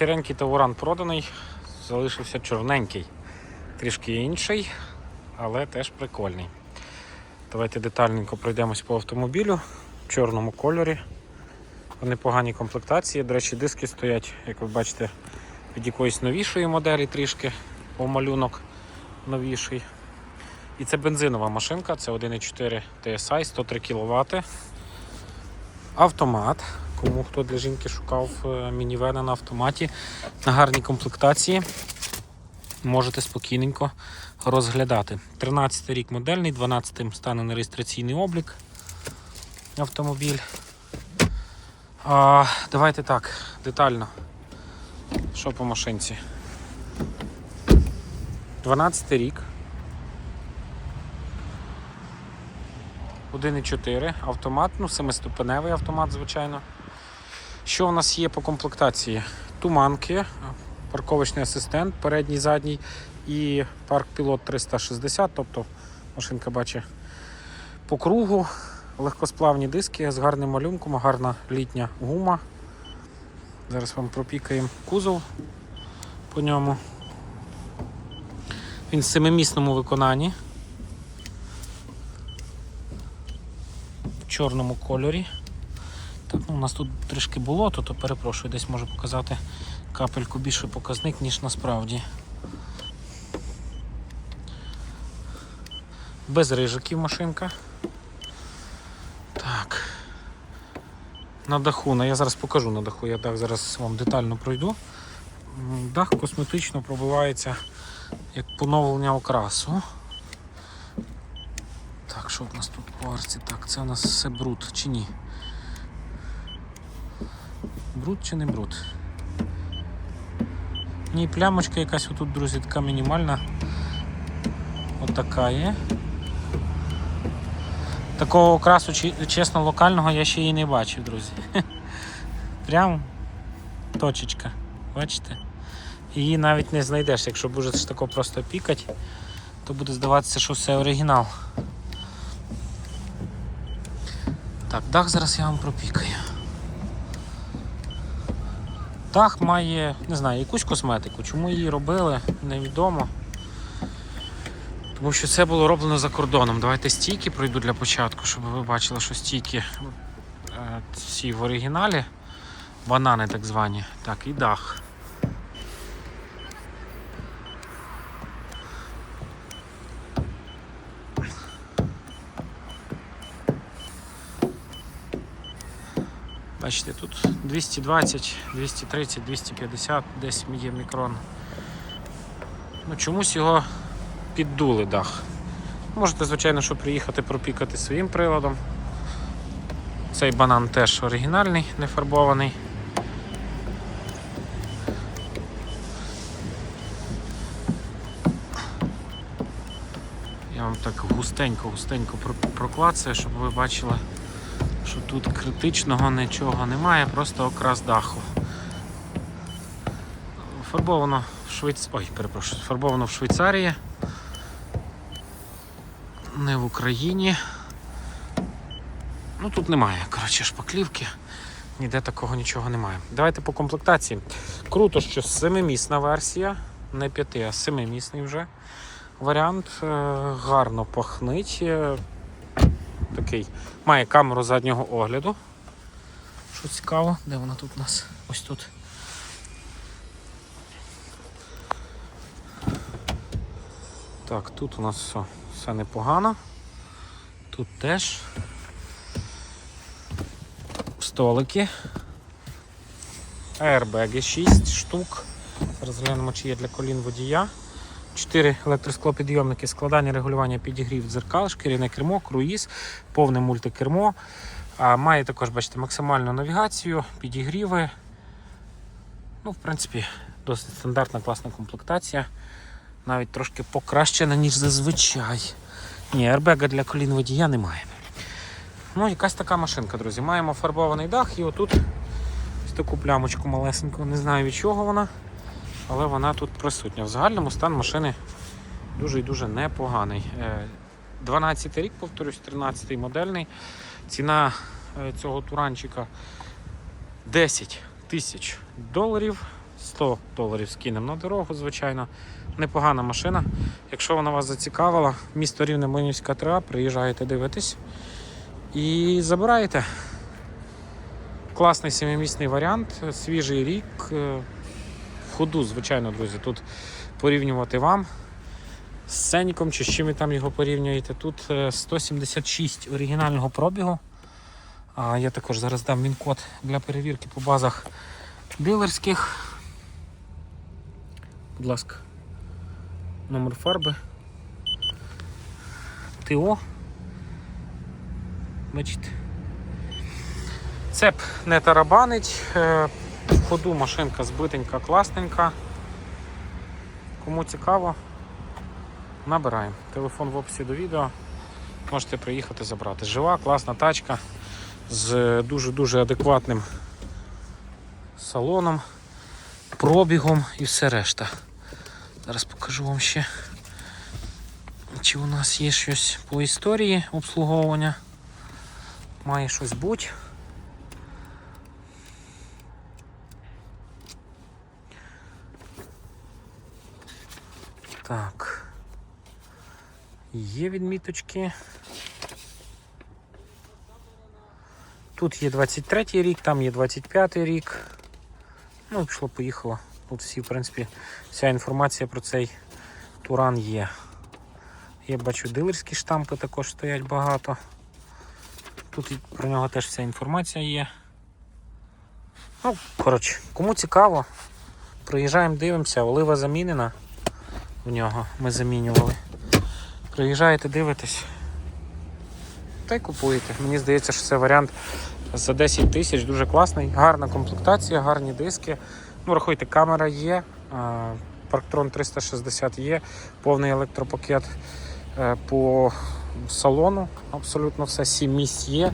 сіренький тауран проданий, залишився чорненький. Трішки інший, але теж прикольний. Давайте детальненько пройдемось по автомобілю в чорному кольорі. В непоганій комплектації. До речі, диски стоять, як ви бачите, від якоїсь новішої моделі трішки, по малюнок новіший. І це бензинова машинка, це 1,4 TSI, 103 кВт. Автомат. Кому хто для жінки шукав е, мінівена на автоматі на гарній комплектації, можете спокійненько розглядати. 13 рік модельний, 12 стане на реєстраційний облік автомобіль. А, давайте так, детально. Що по машинці? 12 рік. 1,4 автомат, ну семиступеневий автомат, звичайно. Що у нас є по комплектації? Туманки, парковочний асистент, передній, задній і парк пілот 360, тобто машинка бачить по кругу, легкосплавні диски з гарним малюнком, гарна літня гума. Зараз вам пропікаємо кузов по ньому. Він в семимісному виконанні. В чорному кольорі. Так, ну, у нас тут трішки болото, то перепрошую, десь можу показати капельку більше показник, ніж насправді. Без рижиків машинка. Так. На даху, я зараз покажу на даху, я дах зараз вам детально пройду. Дах косметично пробивається як поновлення окрасу. Так, що в нас тут по арці? Так, це у нас все бруд чи ні? Бруд чи не бруд? Ні, плямочка якась отут, друзі, така мінімальна. Отака є. Такого окрасу, чесно, локального я ще і не бачив, друзі. Прям точечка. Бачите? Її навіть не знайдеш, якщо будеш тако просто пікати, то буде здаватися, що все оригінал. Так, дах зараз я вам пропікаю. Дах має, не знаю, якусь косметику. Чому її робили, невідомо. Тому що це було роблено за кордоном. Давайте стійки пройду для початку, щоб ви бачили, що стійки е, всі в оригіналі. Банани так звані. Так, і дах. Бачите, тут 220, 230, 250, десь є мікрон. Ну, чомусь його піддули дах. Можете, звичайно, що приїхати пропікати своїм приладом. Цей банан теж оригінальний, не фарбований. Я вам так густенько-густенько проклацаю, щоб ви бачили, що тут критичного нічого немає, просто окрас даху. Фарбовано в Швейц... Ой, перепрошую, фарбовано в Швейцарії. Не в Україні. Ну тут немає, коротше, шпаклівки. Ніде такого нічого немає. Давайте по комплектації. Круто, що семимісна версія, не п'яти, а семимісний вже варіант. Е, Гарно пахнить. Такий. Має камеру заднього огляду. Що цікаво, де вона тут у нас? Ось тут. Так, тут у нас все, все непогано. Тут теж столики. Аербеги 6 штук. Зараз глянемо, чи є для колін водія. 4 електросклопідйомники, складання регулювання підігрів дзеркал, шкіряне кермо, круїз, повне мультикермо. Має також, бачите, максимальну навігацію, підігріви. Ну, в принципі, досить стандартна класна комплектація. Навіть трошки покращена, ніж зазвичай. Ні, аербега для колін водія немає. Ну, якась така машинка, друзі. Маємо фарбований дах і отут ось таку плямочку малесеньку. Не знаю від чого вона, але вона тут присутня. В загальному стан машини дуже і дуже непоганий. Е, 12 рік, повторюсь, 13-й модельний. Ціна е, цього туранчика 10 тисяч доларів. 100 доларів скинемо на дорогу, звичайно. Непогана машина. Якщо вона вас зацікавила, місто Рівне Млинівська 3А, приїжджаєте дивитись і забираєте. Класний семимісний варіант, свіжий рік. Е, В ходу, звичайно, друзі. Тут порівнювати вам з Сеніком чи з чим ви там його порівнюєте. Тут е, 176 оригінального пробігу. А я також зараз дам він код для перевірки по базах дилерських. Будь ласка, номер фарби. ТО. Бачите. Цеп не тарабанить. Ходу машинка збитенька, класненька. Кому цікаво, набираємо. Телефон в описі до відео. Можете приїхати забрати. Жива, класна тачка з дуже-дуже адекватним салоном, пробігом і все решта. Зараз покажу вам ще, чи у нас є щось по історії обслуговування. Має щось бути. Так. Є відміточки. Тут є 23 й рік, там є 25 й рік. Ну, пішло, поїхало. Тут всі, в принципі, вся інформація про цей туран є. Я бачу дилерські штампи також стоять багато. Тут про нього теж вся інформація є. Ну, коротше, кому цікаво, приїжджаємо, дивимося, олива замінена в нього. Ми замінювали. Приїжджаєте, дивитесь. Та й купуєте. Мені здається, що це варіант за 10 тисяч, дуже класний, гарна комплектація, гарні диски. Ну, рахуйте, камера є, Parktron 360 є, повний електропакет е, по салону, абсолютно все, 7 місць є.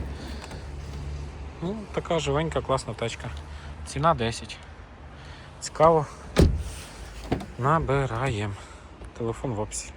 Ну, така живенька, класна тачка. Ціна 10. Цікаво. Набираємо. Телефон в описі.